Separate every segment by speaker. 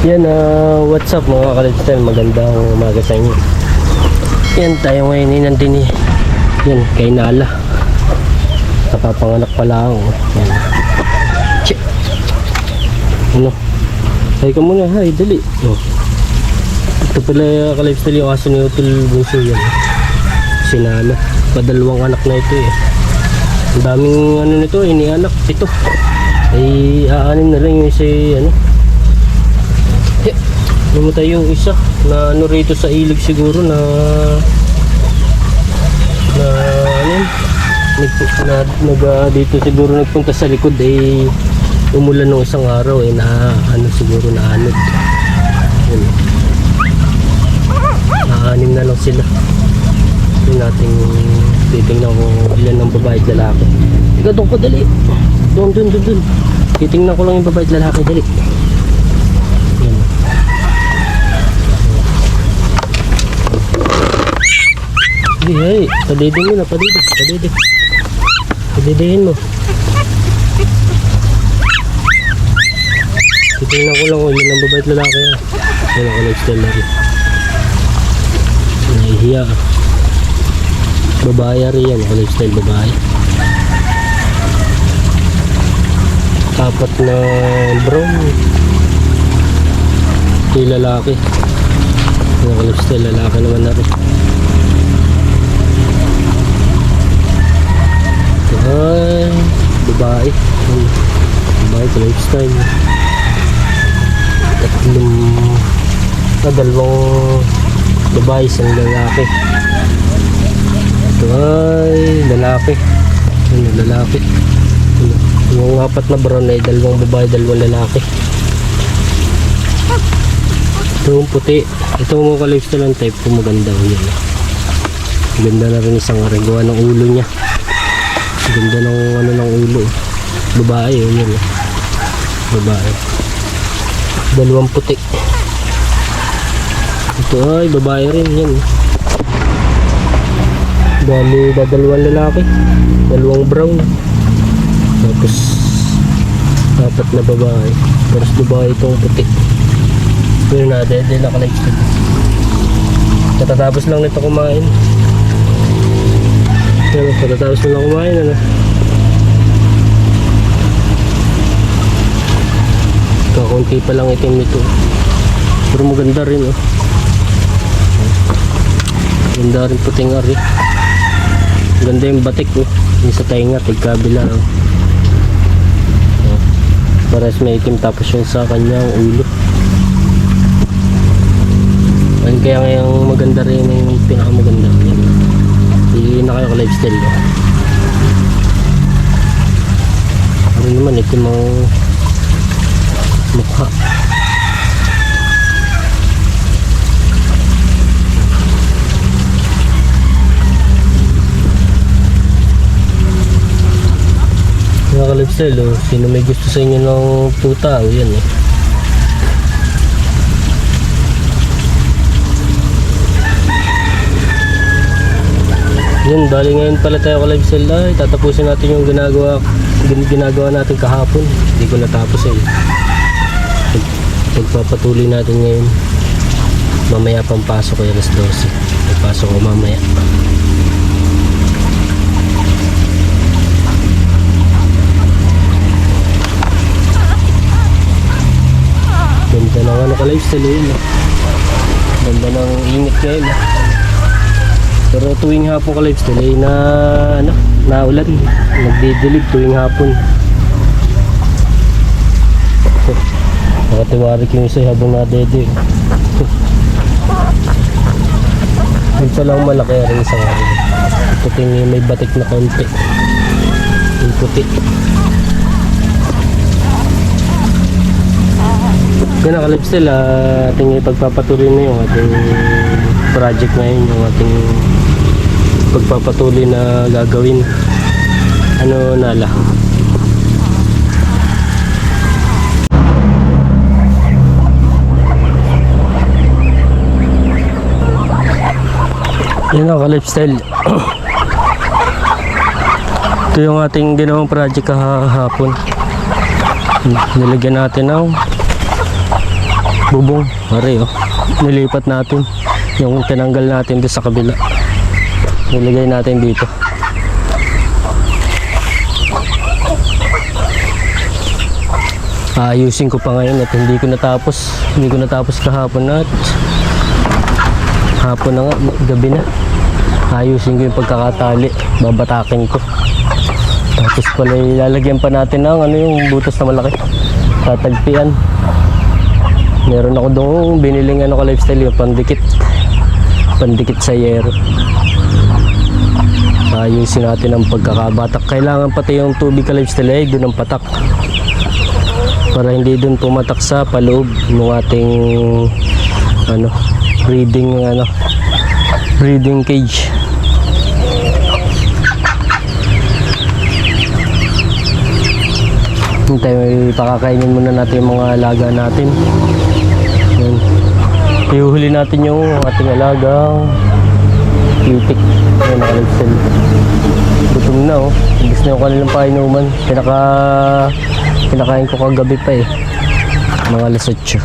Speaker 1: Yan, ah, what's up mga ka-lifestyle? Magandang umaga sa inyo. Yan, tayo ngayon ay nandun eh. Yan, kay Nala. Nakapanganak pala ako. Yan. Che. Ano? Hay ka muna, hay, dali. Oh. Ito pala uh, ka-lifestyle yung aso ni Utol Bunso yan. Si Nala. Padalawang anak na ito eh. Ang daming ano nito, inianak. Ito. Ay, aanin na lang yung isa ano. Namatay yung isa na ano rito sa ilog siguro na na ano nag, na, nag ah, dito siguro nagpunta sa likod eh umulan nung isang araw eh na ano siguro na anod. Yun. Naanim na lang sila. Yun natin titingnan kung ilan ng babae at lalaki. Ikaw doon ko dali. Doon doon doon doon. Titingnan ko lang yung babae at lalaki dali Yan. Hindi, ay, padidin mo na, padidin, padidin. Padidihin mo. Titingnan ko lang kung yun ang babae at lalaki. ah. Yan ako lifestyle na rin. Nahihiya ka. Babae rin yan, ako lifestyle babae. Apat na brown. Yung lalaki. Yan ako lifestyle, lalaki naman na rin. Ay, babae. Ay, babae sa lifestyle. Tatlong, ah, dalawang babae, isang lalaki. Ito ay lalaki. Ano, lalaki. Ano, yung apat na brown ay dalawang babae, dalawang lalaki. Ito yung puti. Ito mga lifestyle ang type ko maganda ko yun. Ganda na rin isang gawa ng ulo niya. Ganda ng ano ng ulo. Babae yun yun. eh. Babae. Dalawang puti. Ito ay babae rin yan. Dali dadalawang lalaki. Dalawang brown. Tapos apat na babae. Tapos babae itong puti. Yun na, dede na ka-lifestyle. Katatapos lang nito kumain. Yan, pagkatapos lang kumain, ano? Kakunti pa lang itim nito. Pero maganda rin, oh. Maganda rin puting ari. Ganda yung batik, oh. Yung sa tainga, tigkabila. Oh. Pares may itim tapos yung sa kanyang ulo. Ayun kaya ngayong maganda rin yung pinakamaganda. Yan. Hindi na kayo ka-lifestyle no? Ano naman ito mga mukha. Mga ka-lifestyle oh, sino may gusto sa inyo ng puta, oh, yan eh. Yun, bali ngayon pala tayo ka live cell ay tatapusin natin yung ginagawa gin, ginagawa natin kahapon. Hindi ko natapos eh. Pag, pagpapatuloy natin ngayon. Mamaya pang pasok ko alas 12. Pagpasok ko mamaya. Ganda ng ano ka live yun. ah. Ganda ng init ngayon. ah. Pero tuwing hapon ka lifestyle ay na ano, naulan. Nagdidilig tuwing hapon. Nakatiwarik yung isa habang nadede. Yung pa lang malaki rin isang araw. Puting may batik na konti. Yung puti. Yan ang lifestyle, ah, ating ipagpapatuloy na yung ating project ngayon, yung ating pagpapatuloy na gagawin. Ano nala? Yan ang lifestyle. Ito yung ating ginawang project kahapon. Nilagyan natin ng bubong. Pare, oh. Nilipat natin. Yung tinanggal natin doon sa kabila. Nilagay natin dito. Ayusin ko pa ngayon at hindi ko natapos. Hindi ko natapos kahapon at hapon na nga, gabi na. Ayusin ko yung pagkakatali. Babatakin ko. Tapos pala ilalagyan pa natin ng ano yung butas na malaki. Tatagpian. Meron ako doon biniling ano ka lifestyle yung pandikit. Pandikit sa yero. Ayusin natin ang pagkakabatak. Kailangan pati yung tubig ka lifestyle ay doon ang patak. Para hindi doon pumatak sa paloob ng ating ano breeding ano breeding cage. May pakakainin muna natin yung mga alaga natin. Yan. Ihuhuli natin yung ating alagang itik. Yan, nakalipsin. Gutom na oh. Ibig na yung kanilang painuman. Pinaka... Pinakain ko kagabi pa eh. Mga alas 8.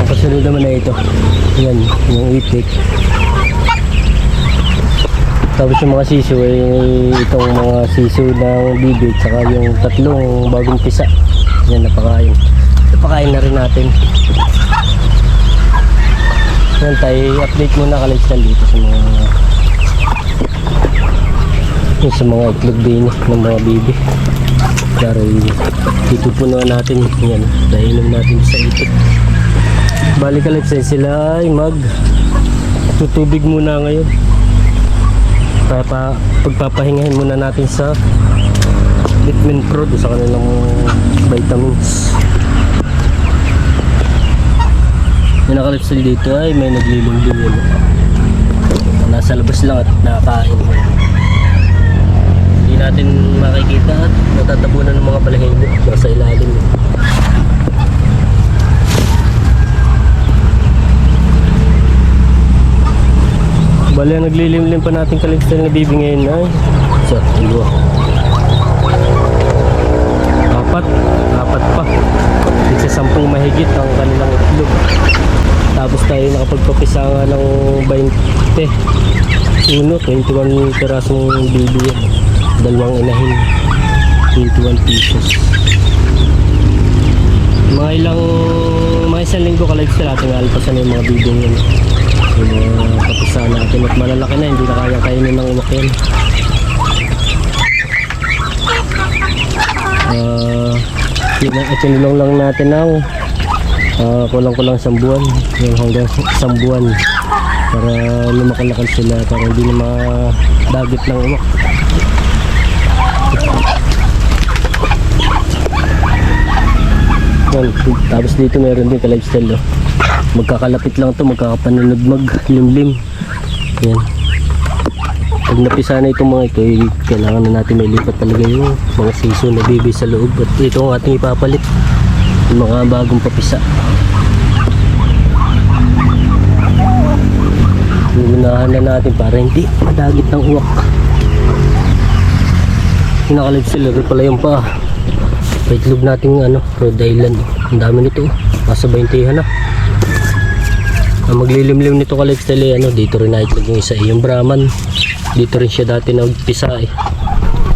Speaker 1: Ang kasunod naman na ito. Yan, yung itik. Tapos yung mga sisu ay itong mga sisu ng bibig saka yung tatlong bagong pisa. Yan napakain. Napakain na rin natin. Yan tayo update muna kalagsan dito sa mga yung sa mga itlog din ng mga bibi. Pero itupunuan natin yan. Dainom natin sa itik. Balik ka let's say sila ay mag tutubig muna ngayon. Kaya pa, pagpapahingahin muna natin sa Vitamin Pro sa kanilang vitamins. Yung nakalipsal dito ay may naglilingling yun. Nasa labas lang at nakakain. Hindi natin makikita at natatabunan ng mga balahibo nasa ilalim. Bali, ang naglilimlim pa natin kaligstal na bibi ngayon ay sa dalawa. Apat, apat pa. Isa sampung mahigit ang kanilang itlog. Tapos tayo nakapagpapisa nga ng 20. Uno, 21 pirasong bibi yan. Dalawang inahin. 21 pesos. Mga ilang, mga isang linggo kaligstal natin alpasan yung mga bibi ngayon yung mga kapisa natin at malalaki na hindi na kaya kainin ng umak yan Ah, yun ito nilong lang natin ng ah, kulang-kulang isang buwan. Yung hanggang isang buwan. Para lumakalakan sila para hindi na madagit ng umak yan, tapos dito meron din ka-lifestyle oh. magkakalapit lang to magkakapanunod maglimlim yan pag napisa na itong mga ito eh, kailangan na natin may lipat talaga yung mga season na bibi sa loob. At ito ang ating ipapalit yung mga bagong papisa. Unahan na natin para hindi madagit ng uwak. Yung nakalipsil rin pala yung pa Paitlog natin ano Rhode Island ang dami nito nasa 20 na Ang maglilimlim nito ka lifestyle eh, ano, dito rin naitlog yung isa eh, yung Brahman. Dito rin siya dati nagpisa eh.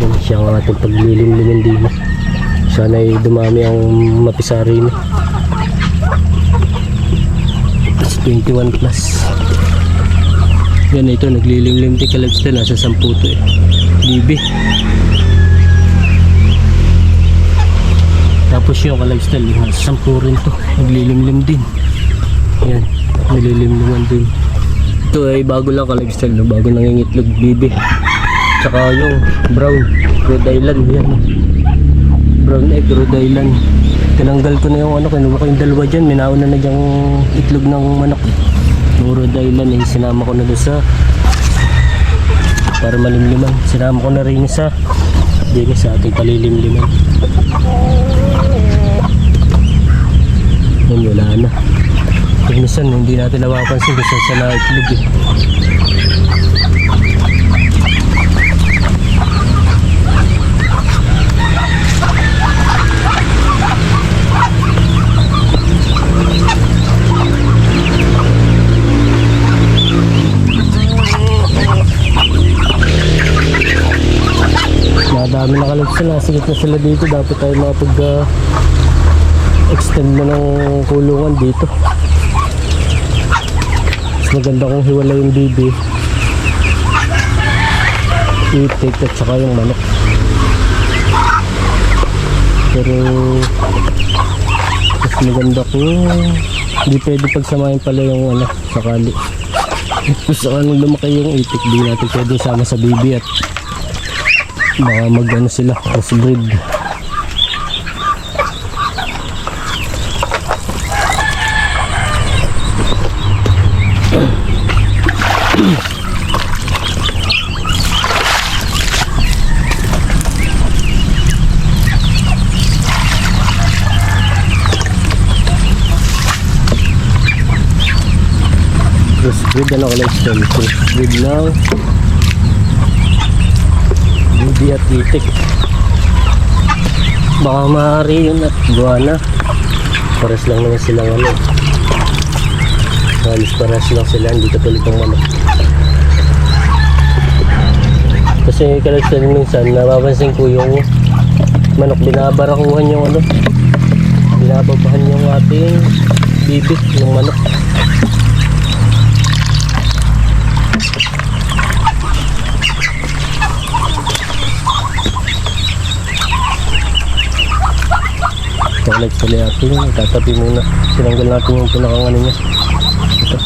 Speaker 1: Yan siya ang ating paglilimlimin din. Sana ay dumami ang mapisa rin. Plus 21 plus. Yan ito, naglilimlim din ka lifestyle. Nasa 10 to eh. Bibi. Tapos yung ka-lifestyle, nasa 10 rin to. Naglilimlim din. Yan, nililimliman din. Ito ay bago lang ka-lifestyle, no? bago nangingitlog bibi. Tsaka yung brown, Rhode Island, yan. Brown egg, Rhode Island. Tinanggal ko na yung ano, kinuha ko yung dalawa dyan. Minauna na dyang itlog ng manok. Yung Rhode Island, eh, sinama ko na doon sa para malimliman. Sinama ko na rin sa din sa ating palilimliman. Yan, wala na. Kung minsan hindi natin napapansin saan sa naitlog eh. Nadami na kalagsa na. Sila dito. Dapat tayo makapag ah, extend mo ng kulungan dito. Mas maganda kung hiwala yung bibi. Itik at saka yung manok. Pero mas maganda kung hindi pwede pagsamahin pala yung ano, sakali. Kung saan lumaki yung itik, di natin pwede sama sa bibi at baka mag ano sila, crossbreed. Crossbreed ano ka lang style? Crossbreed ng Bibi at itik. Baka maaari yun at guwana. Pares lang naman silang ano. Halos pares lang sila, hindi katulad ng manok. Kasi kalagsan minsan, napapansin ko yung manok, binabarakuhan yung ano, binababahan yung ating bibig ng manok. Chocolate pala natin. Tatabi muna. Tinanggal natin yung pinakang ano niya. Ito.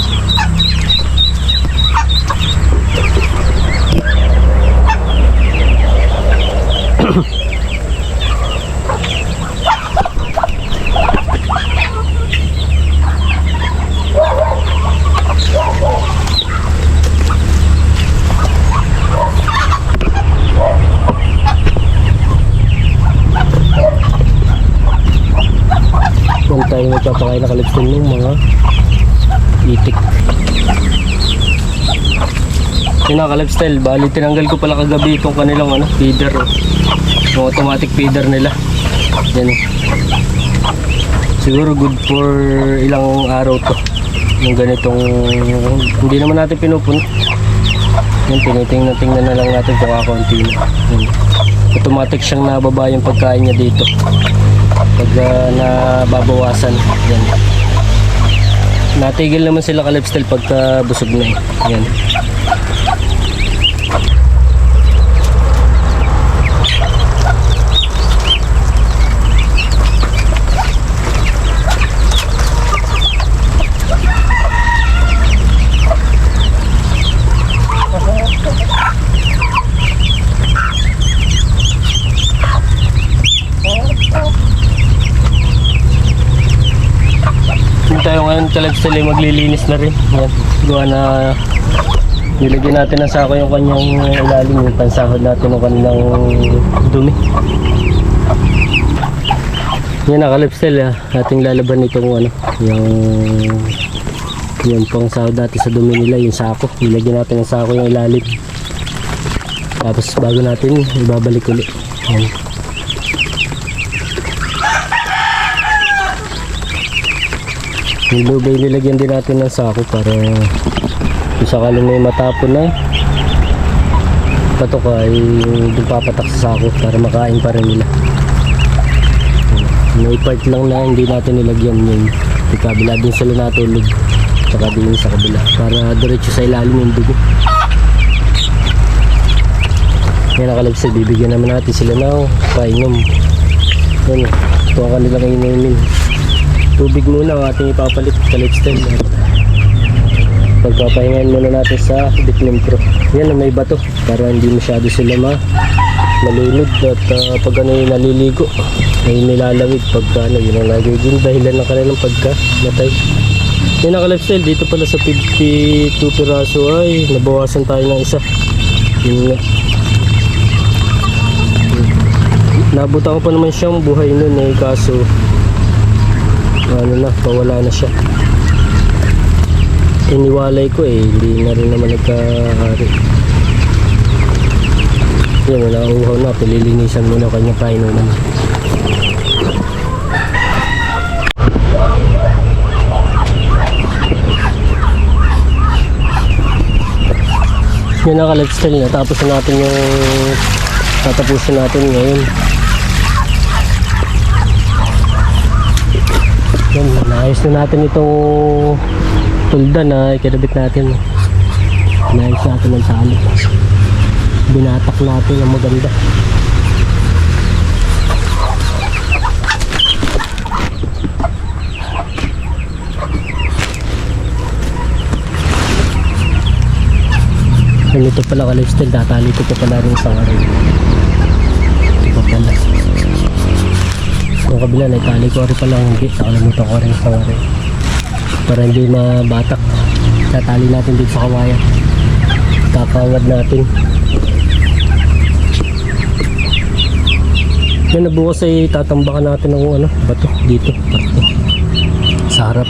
Speaker 1: Yan tayo magpapakain na kalipsin ng mga itik. Yun na kalipstyle, bali tinanggal ko pala kagabi itong kanilang ano, feeder. Oh. Yung automatic feeder nila. Yan. oh. Siguro good for ilang araw to. Yung ganitong, hindi naman natin pinupun. Yan, tinitingnan-tingnan na lang natin kung kakunti na. Yan. Automatic siyang nababa yung pagkain niya dito pag uh, nababawasan yan natigil naman sila ka lifestyle pagka busog na eh. Yan tayo ngayon ka lifestyle ay maglilinis na rin. Yan. Gawa na nilagyan natin ng sako yung kanyang ilalim yung pansahod natin ng kanilang dumi. Yan na ka-lifestyle ah. ating lalaban itong ano yung yung pang dati sa dumi nila yung sako. Nilagyan natin ng sako yung ilalim. Tapos bago natin ibabalik ulit. Yan Yung lubay nilagyan din natin ng sako para kung sakaling may matapon na patok ay doon papatak sa sako para makain pa rin nila. May part lang na hindi natin nilagyan yun. Yung kabila din sila natulog. Tsaka din sa kabila. Para diretso sa ilalim yung dugo. Yan nakalabs bibigyan naman natin sila ng painom. Yan, ito ang kanilang inumin. Tubig muna ang ating ipapalit sa lifestyle. Pagpapahingayin muna natin sa Bitlim Pro. Yan, may bato para hindi masyado sila ma malunod at ah, pag ano yung naliligo ay nilalawid pagka ano yun ang nagiging dahilan ng kanilang pagka matay. Yung naka-lifestyle dito pala sa 52 piraso ay nabawasan tayo ng isa. Yun nga. Nabutan ko pa naman siyang buhay nun eh kaso ano na, pawala na siya. Iniwalay ko eh, hindi na rin naman nagkahari. Yan, wala uhaw na, pililinisan muna kanya kainuman. Yan naka lifestyle na, tapos na natin yung tatapusin natin ngayon. Yan, naayos na natin itong tulda na ikinabit natin. Naayos natin ng tali. Binatak natin ang maganda. Ganito pala ka lifestyle, ko pa pala rin sa ngayon. Yung kabila na itali ko rin pala hindi. Nakalimutan ko rin sa ngayon. Para hindi mabatak. Tatali natin dito sa kawayan. Kakawad natin. Yan na ay tatambakan natin ng ano, bato dito. Bato. Sa harap.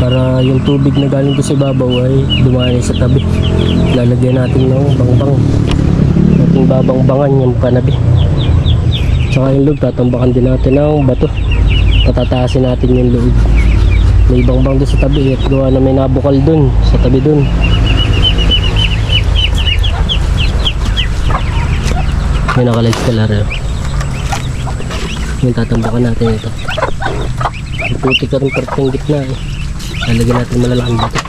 Speaker 1: Para yung tubig na galing ko sa ibabaw ay dumaan sa tabi. Lalagyan natin ng bangbang. Ating babangbangan yung kanabi. Tsaka yung loob, tatambakan din natin ng bato. Patataasin natin yung loob. May bangbang doon sa tabi at gawa na may nabukal doon sa tabi doon. May nakalight ka laro. Yung tatambakan natin ito. Puti ka rin parteng gitna eh. Lalagyan natin malalaking bato.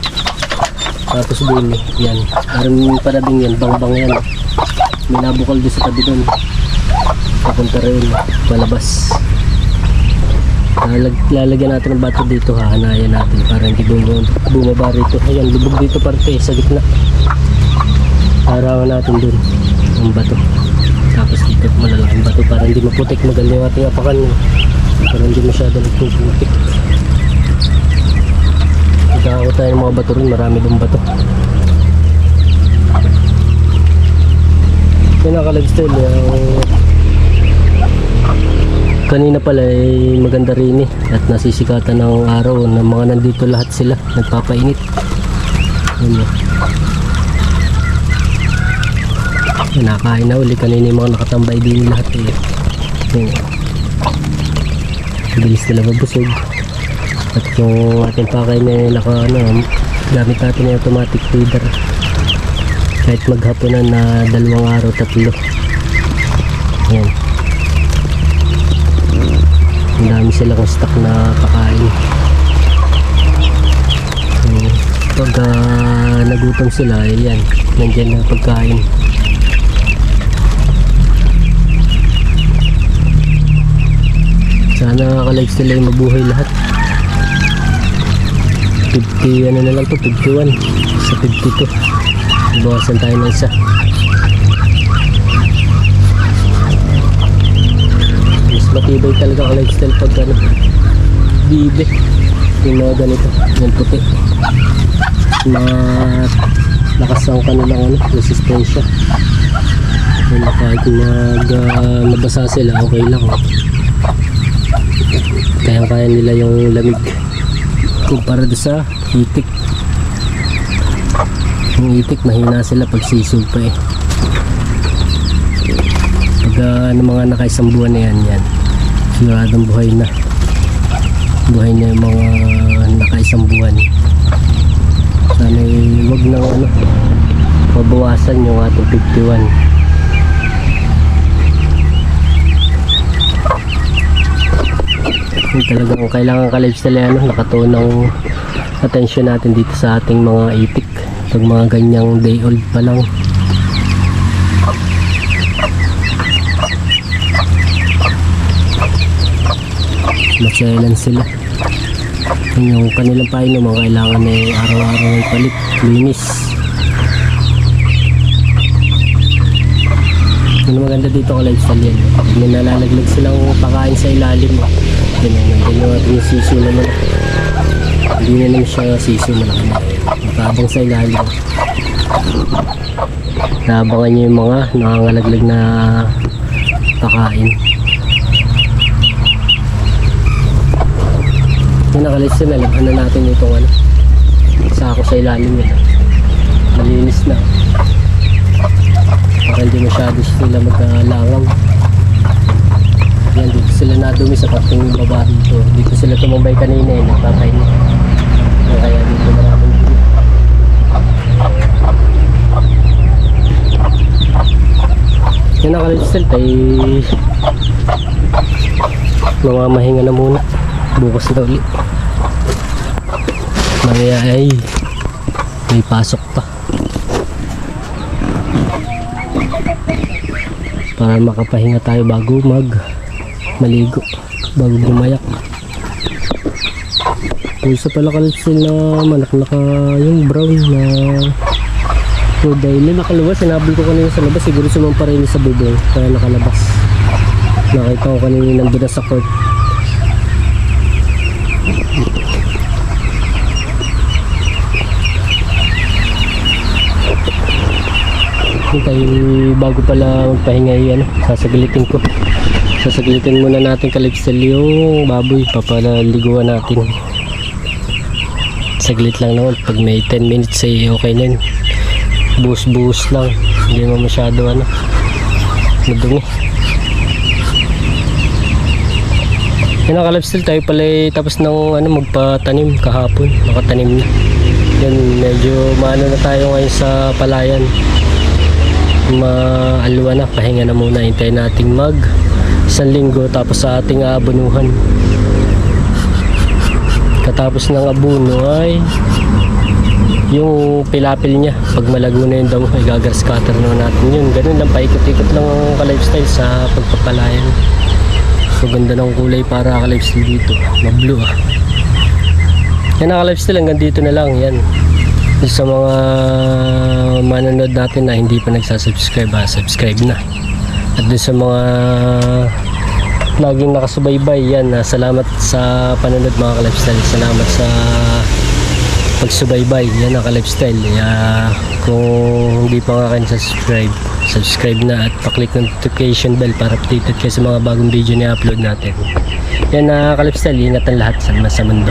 Speaker 1: Tapos din eh, yan. Parang parabing yan, bangbang yan. May nabukal doon sa tabi doon. Papunta rin, palabas. Lalag, lalagyan natin ng bato dito, hahanayan natin para hindi bumaba, rito. Ayan, lubog dito parte sa gitna. Arawan natin dun ang bato. Tapos dito malalaking bato para hindi maputik. Maganda yung ating apakan. Para hindi masyado nagpuputik. Ikaw tayo ng mga bato rin, marami dong bato. Yung naka-lifestyle, yung kanina pala ay maganda rin eh. At nasisikatan ng araw na mga nandito lahat sila nagpapainit. Yun nakain na uli. Kanina yung mga nakatambay din lahat eh. Yun bilis nila mabusog. At yung ating pakay na naka ano gamit natin yung automatic feeder. Kahit maghapunan na dalawang araw tatlo. Yan ang dami silang stock na pakain so, pag ah, nagutom sila ayan nandyan na pagkain. Sana nakaka-like sila yung mabuhay lahat. 50 ano na lang to 51 sa 52 bawasan tayo ng isa mas matibay talaga ang lifestyle pag ano bibe. Yung mga ganito yung puti. Na lakas ang kanilang ano, resistensya. Yun, kahit mag uh, nabasa sila okay lang. Kaya kaya nila yung lamig kumpara sa itik. Yung itik mahina sila pag sisig pa eh. Pag uh, ano, mga nakaisang buwan na yan yan siguradong buhay na buhay na yung mga nakaisang buwan. Sana wag nang ano, mabawasan yung ating 51. Yung talagang kailangan ka-lifestyle ano, nakatuon ng atensyon natin dito sa ating mga itik. Pag mga ganyang day old pa lang. Masailan sila. Yung kanilang painuman kailangan ay araw-araw ay palit, linis. Yung maganda dito ang lifestyle yan. Pag may nalalaglag silang pakain sa ilalim, ganyan, ganyan yung ating siso naman. Hindi na naman siya siso malaki na. Matabang sa ilalim. Naabangan niyo yung mga nangangalaglag na pakain. Yung nakalis na, laban na natin itong ano. Sako sa ilalim yun. Malinis na. Para hindi masyado sila magkalangaw. Yan, dito sila nadumi sa parting yung baba dito. Dito sila tumambay kanina eh, nagpapahinga. Kaya dito maraming dumi. Yung nakalistel ay mamamahinga na muna. Bukas na ulit. Mamaya ay may pasok pa. Para makapahinga tayo bago mag maligo. Bago bumayak. Pulsa pala kalipsil na manak naka yung brown na So dahil na nakalabas, sinabol ko kanina sa labas, siguro sumampa rin sa bubong, kaya nakalabas. Nakita ko kanina nandun na sa court. Tayo bago pala magpahinga ay ano, ko. Sasaglitin muna natin kalipsel yung baboy, papaliguan natin. Saglit lang naman, pag may 10 minutes ay okay na yun. Buhos-buhos lang, hindi mo masyado ano, madumi. Yan ang kalipsel, tayo pala ay tapos ng ano, magpatanim kahapon, nakatanim na. Yan, medyo maano na tayo ngayon sa palayan maalwa na pahinga na muna hintayin nating mag isang linggo tapos sa ating aabonuhan katapos ng abuno ay yung pilapil niya pag malago na yung damo ay gagas cutter na natin yun. Ganun lang paikot-ikot lang ang ka-lifestyle sa pagpapalayan. So ganda ng kulay para ka-lifestyle dito. Ma-blue ah. Yan ang ka-lifestyle hanggang dito na lang yan sa mga manonood natin na hindi pa nagsasubscribe, ah, subscribe na. At dun sa mga laging nakasubaybay, yan, ah, salamat sa panonood mga ka-lifestyle. Salamat sa pagsubaybay, yan ang ka-lifestyle. Uh, kung hindi pa nga kayo subscribe, subscribe na at paklik notification bell para updated kayo sa mga bagong video na upload natin. Yan na uh, ka-lifestyle, ingatan lahat sa, sa mundo.